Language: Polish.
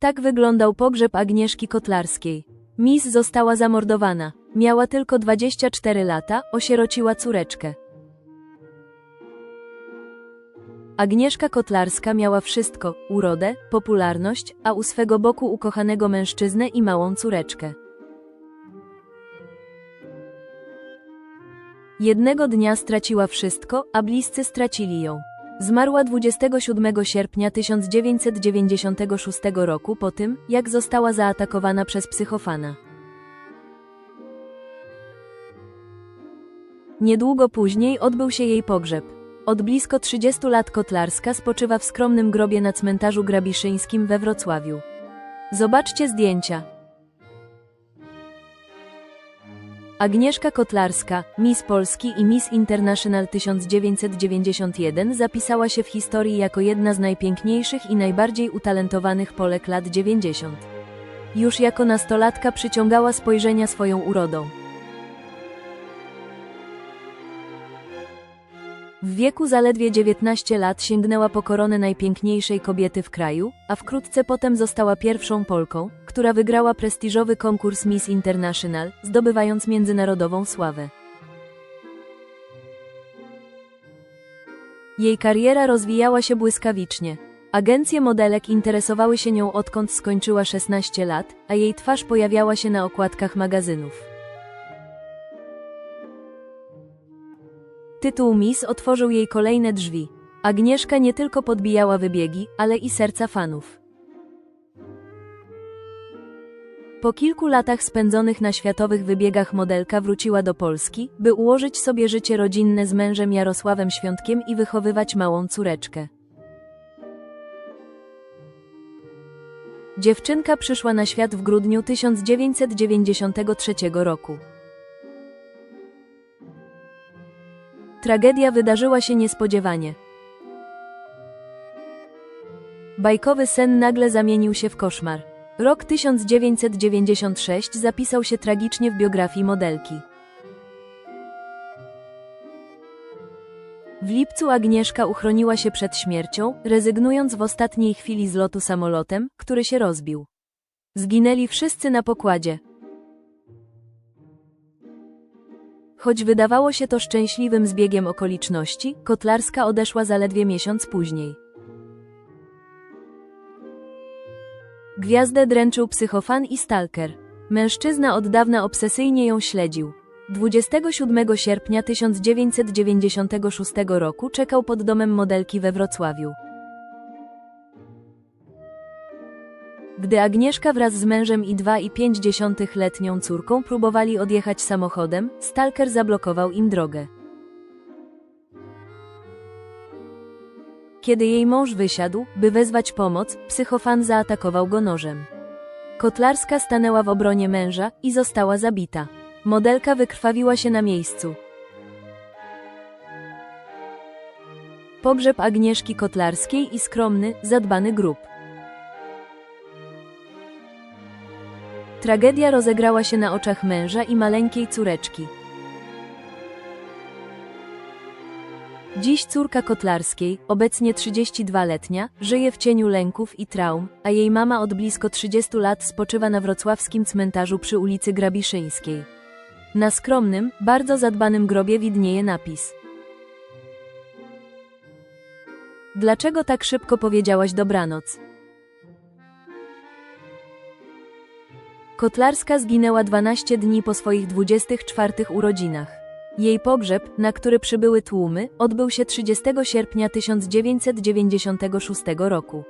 Tak wyglądał pogrzeb Agnieszki Kotlarskiej. Miss została zamordowana. Miała tylko 24 lata, osierociła córeczkę. Agnieszka Kotlarska miała wszystko: urodę, popularność, a u swego boku ukochanego mężczyznę i małą córeczkę. Jednego dnia straciła wszystko, a bliscy stracili ją. Zmarła 27 sierpnia 1996 roku po tym, jak została zaatakowana przez psychofana. Niedługo później odbył się jej pogrzeb. Od blisko 30 lat Kotlarska spoczywa w skromnym grobie na cmentarzu grabiszyńskim we Wrocławiu. Zobaczcie zdjęcia. Agnieszka Kotlarska, Miss Polski i Miss International 1991 zapisała się w historii jako jedna z najpiękniejszych i najbardziej utalentowanych Polek lat 90. Już jako nastolatka przyciągała spojrzenia swoją urodą. W wieku zaledwie 19 lat sięgnęła po koronę najpiękniejszej kobiety w kraju, a wkrótce potem została pierwszą Polką, która wygrała prestiżowy konkurs Miss International, zdobywając międzynarodową sławę. Jej kariera rozwijała się błyskawicznie. Agencje modelek interesowały się nią odkąd skończyła 16 lat, a jej twarz pojawiała się na okładkach magazynów. Tytuł Miss otworzył jej kolejne drzwi. Agnieszka nie tylko podbijała wybiegi, ale i serca fanów. Po kilku latach spędzonych na światowych wybiegach modelka wróciła do Polski, by ułożyć sobie życie rodzinne z mężem Jarosławem Świątkiem i wychowywać małą córeczkę. Dziewczynka przyszła na świat w grudniu 1993 roku. Tragedia wydarzyła się niespodziewanie. Bajkowy sen nagle zamienił się w koszmar. Rok 1996 zapisał się tragicznie w biografii modelki. W lipcu Agnieszka uchroniła się przed śmiercią, rezygnując w ostatniej chwili z lotu samolotem, który się rozbił. Zginęli wszyscy na pokładzie. Choć wydawało się to szczęśliwym zbiegiem okoliczności, Kotlarska odeszła zaledwie miesiąc później. Gwiazdę dręczył psychofan i stalker. Mężczyzna od dawna obsesyjnie ją śledził. 27 sierpnia 1996 roku czekał pod domem modelki we Wrocławiu. Gdy Agnieszka wraz z mężem i 2,5-letnią córką próbowali odjechać samochodem, stalker zablokował im drogę. Kiedy jej mąż wysiadł, by wezwać pomoc, psychofan zaatakował go nożem. Kotlarska stanęła w obronie męża i została zabita. Modelka wykrwawiła się na miejscu. Pogrzeb Agnieszki Kotlarskiej i skromny, zadbany grób. Tragedia rozegrała się na oczach męża i maleńkiej córeczki. Dziś córka Kotlarskiej, obecnie 32-letnia, żyje w cieniu lęków i traum, a jej mama od blisko 30 lat spoczywa na wrocławskim cmentarzu przy ulicy Grabiszyńskiej. Na skromnym, bardzo zadbanym grobie widnieje napis. Dlaczego tak szybko powiedziałaś dobranoc? Kotlarska zginęła 12 dni po swoich 24 urodzinach. Jej pogrzeb, na który przybyły tłumy, odbył się 30 sierpnia 1996 roku.